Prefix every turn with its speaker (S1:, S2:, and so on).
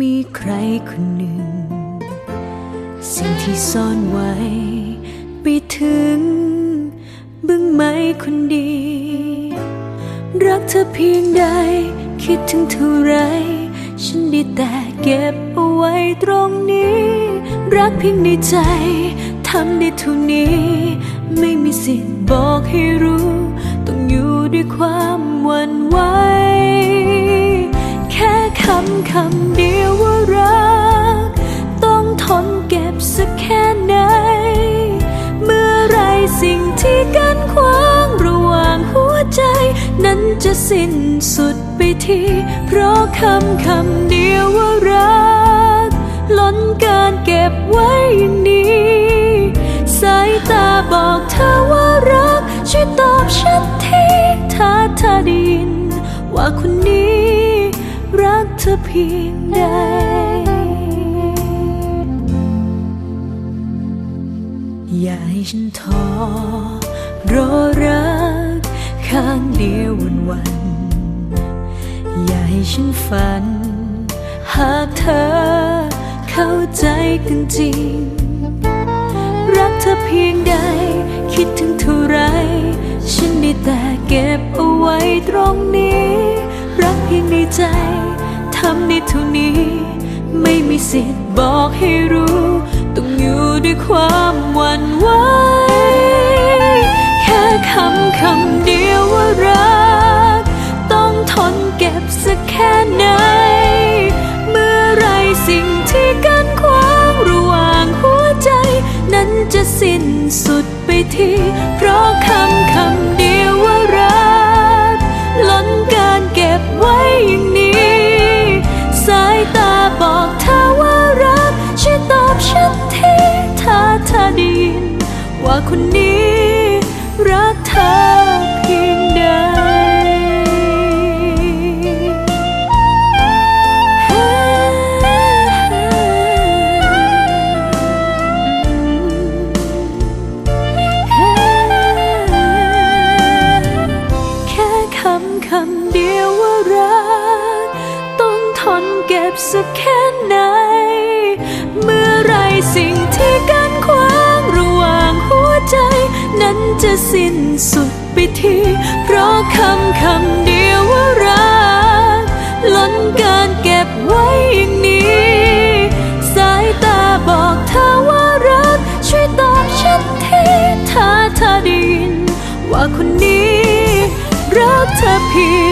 S1: มีใครคนหนึ่ง สิ่งที่ซ่อนไว้ ไปถึง บึ้งไม้คนดี รักเธอเพียงใด คิดถึงเท่าไร ฉันดีแต่เก็บเอาไว้ตรงนี้ รักเพียงในใจ ทำได้เท่านี้ ไม่มีสิทธิ์บอกให้รู้ ต้องอยู่ด้วยความหวั่นไหว ไหน เมื่อไรสิ่งที่กั้นขวางระหว่างหัวใจ นั้นจะสิ้นสุดไปที เพราะคำคำเดียวว่ารัก ล้นการเก็บไว้อย่างนี้ สายตาบอกเธอว่ารัก ช่วยตอบฉันทีถ้าเธอดิน ว่าคนนี้รักเธอเพียงใด ฉันท้อรอรักข้างเดียววันวัน อย่าให้ฉันฝัน หากเธอเข้าใจกันจริง รักเธอเพียงใด คิดถึงเท่าไร ฉันได้แต่เก็บเอาไว้ตรงนี้ รักเพียงในใจ ทำได้เท่านี้ ไม่มีสิทธิ์บอกให้รู้ ด้วยความหวั่นไหวแค่คำคำเดียวว่ารัก ต้องทนเก็บสักแค่ไหน เมื่อไรสิ่งที่กั้นขวางระหว่างหัวใจ นั้นจะสิ้นสุดไปที ว่าคนนี้รักเธอเพียงใดแค่คำคำเดียวว่ารัก ต้องทนเก็บสักแค่ไหน สุดไปทีเพราะคำคำเดียวว่ารักล้นการเก็บไว้อย่างนี้ สายตาบอกเธอว่ารัก ช่วยตอบฉันทีถ้าเธอได้ยิน ว่าคนนี้รักเธอเพียง